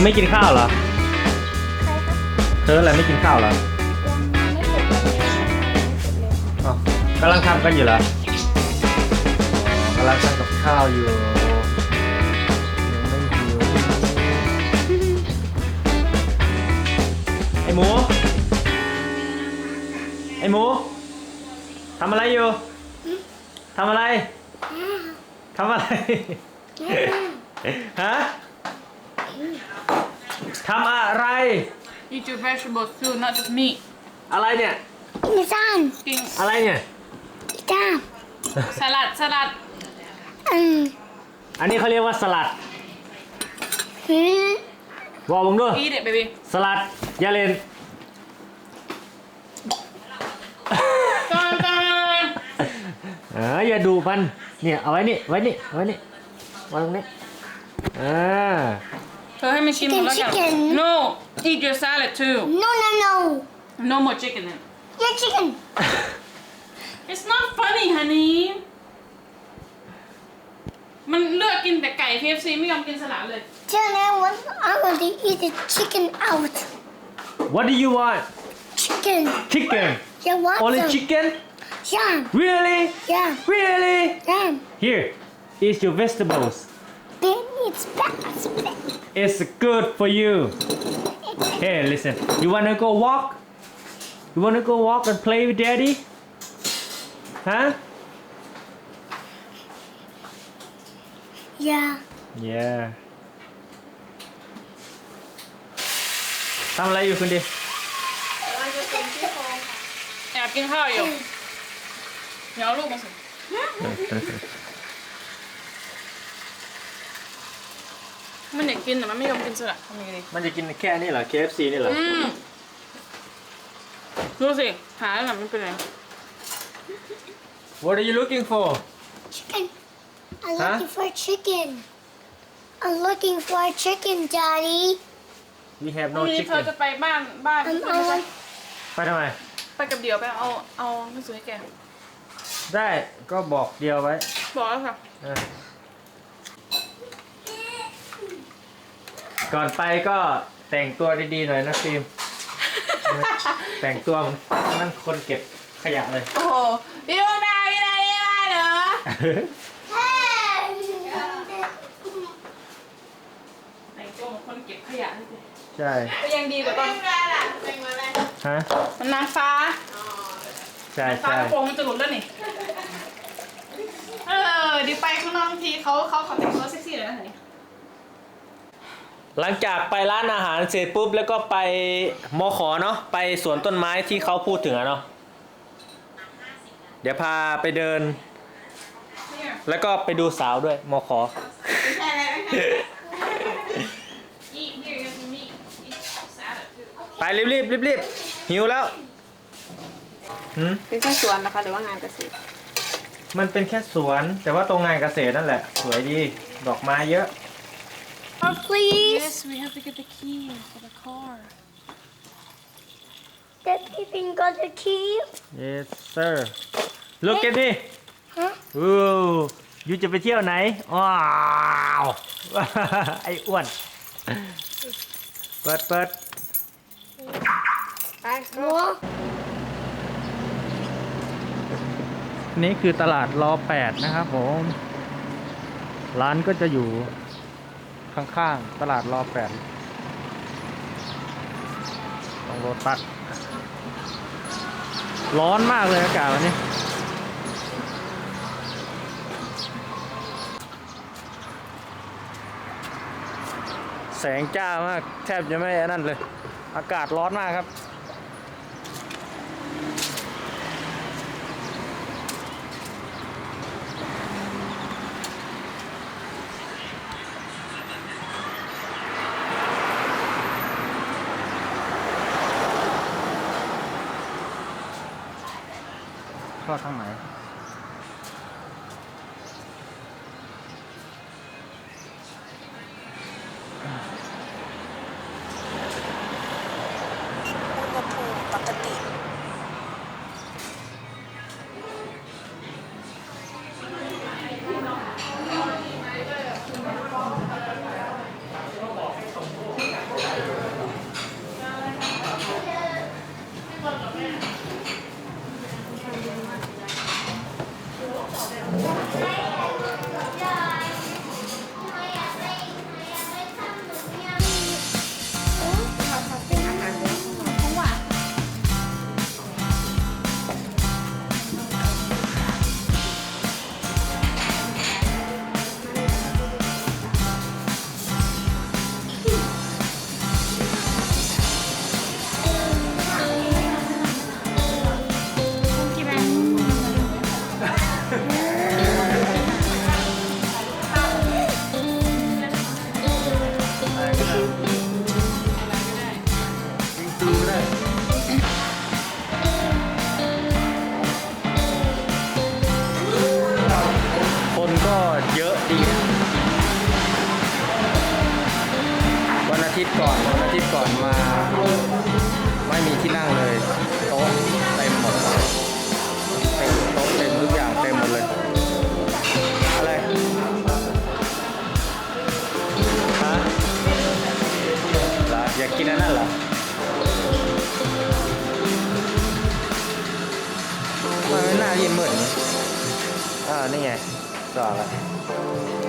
อไม่กินข้าวเหรอ ใครครับเธออะไรไม่กินข้าวเหรอยังไม่เสร็จเลยไม่เสร็จเลยอ๋อกำลังทำกันอยู่เหรออ๋อกำลังทำกับข้าวอยู่ ยังไม่หิวไอหมู ไอหมูทำอะไรอยู่ทำอะไร ทำอะไร ฮะ ทำอะไร Eat your vegetables too, not just meat. อะไรเนี่ยนิซานกินอะไรเนี่ยนิซานสลัดสลัดอืมอันนี้เขาเรียกว่าสลัดหืมบอกผมด้วย eat it baby สลัดอยาเลน ตอนตอนเอออย่าดูมันเนี่ยเอาไว้นี่ไว้นี่ไว้นี่วางตรงนี้อ่า เธอให้มันชิมหมดแล้วกัน No eat your salad too no no no No more chicken then yeah chicken It's not funny honey มันเลือกกินแต่ไก่ KFC ไม่ยอมกินสลัดเลย Then I want I want to eat the chicken out What do you want chicken Chicken yeah what Only the- chicken yeah Really yeah Really yeah Here is your vegetables then it's bad it's bad It's good for you Hey listen You wanna go walk You wanna go walk and play with daddy Huh yeah Yeah ทำอะไรอยู่คุณดิ แอบกินข้าวอยู่เดี๋ยวเอาลูกมาสิ มันอยากกินแต่มันไม่ยอมกินสลัดทำยังไงดีมันจะกินแค่นี้เหรอ KFC นี่เหรออืมดูสิหาแล้วน่ะมันเป็นไร What are you looking for chicken I'm Huh? looking for chicken I'm looking for chicken daddy We have พรุ่ no งนี้เธอ chicken จะไปบ้านบ้าน I'm ใช่ไหม I ไปทำไม ไปกับเดี่ยวไปเอาเอาหนังสือให้แกได้ก็บอกเดียวไว้บอกแล้วค่ะ เออ ก่อนไปก็แต่งตัวดีๆหน่อยนะฟิล์ม แต่งตัวเหมือนนั่นคนเก็บขยะเลย โอ้โหพี่ดวงดาวพี่ดาวนี่มาเหรอแต่งตัวเหมือนคนเก็บขยะนี่สิใช่ ก็ยังดีกว่าตอนฮะ มันนางฟ้าใช่ฟ้าใช่กระโปรงมันจะหลุดแล้วนี่ เออดีไปข้างนอกทีเขาเขาเขาแต่งตัวเซ็กซี่เลยนะทีนี้ หลังจากไปร้านอาหารเสร็จปุ๊บแล้วก็ไปมอขอเนาะไปสวนต้นไม้ที่เขาพูดถึงอะเนาะเดี๋ยวพาไปเดินเนี่ยแล้วก็ไปดูสาวด้วยมอขออีกเนี่ยยังมีอีกแซ่บคือไปรีบรีบรีบรีบหิวแล้วหืมเป็นแค่สวนนะคะหรือว่างานเกษตรมันเป็นแค่สวน แต่ว่าตรงงานเกษตรนั่นแหละ สวยดี ดอกไม้เยอะ oh please Yes we have to get the key for the car that even got the key yes sir look at me ฮะอู้ยูจะไปเที่ยวไหน ว้าว ไอ้อ้วน เปิดเปิดไปหัวนี่คือตลาดรอแปดนะครับผม ร้านก็จะอยู่ ข้างๆ ตลาดรอแปดตรงโรตัสร้อนมากเลยอากาศวันนี้แสงจ้ามาก แทบจะไม่อันนั่นเลย อากาศร้อนมากครับ ข้าทางไหน ม่น่ายินเหมือนอ่านี่ไงสองแล้ว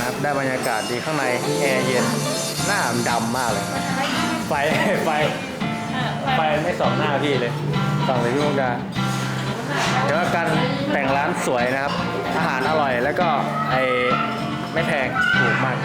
นะครับ ได้บรรยากาศดีข้างในแอร์เย็น หน้าดำมากเลยไฟไฟไฟไม่ส่องหน้าพี่เลยส่องเลยพี่มงกาเดี๋ยวาการแต่งร้านสวยนะครับ อาหารอร่อยแล้วก็ไอไม่แพงถูกมาก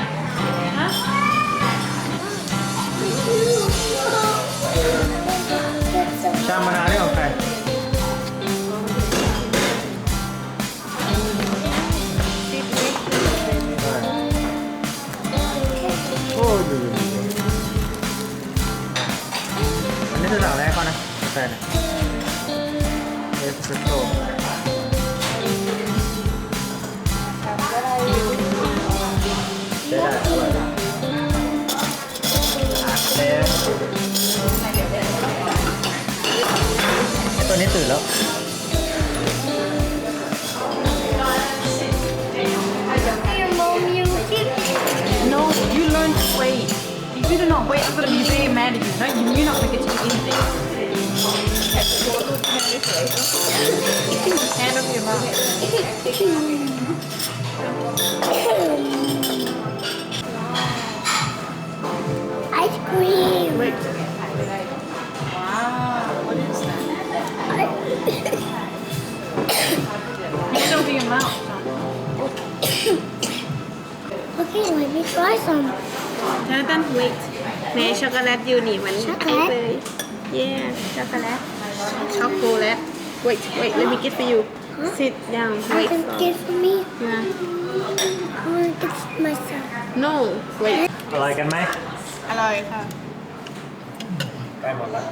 อันนี้จะสั่งอะไรให้เขานะกาแฟเนี่ยเอสเปรสโซ่ใช้ได้อร่อยแล้วไอตัวนี้ตื่นแล้ว You do not wait, I'm gonna be very mad at you. No, you- you're not gonna get to do anything. Hand over your mouth. ice cream. Wait. Wow, what is that? Hand over your mouth. Okay, let me try some. เธอต้อง wait แม่ช็อกโกแลตอยู่นี่มันช็อกโกแลต เลย yeah ช็อกโกแลตช็อกโกแลต wait wait let me get for you sit down You wait can get for me. yeah I want to get myself. no wait อร่อยกันไหมอร่อยค่ะใกล้หมดแล้ว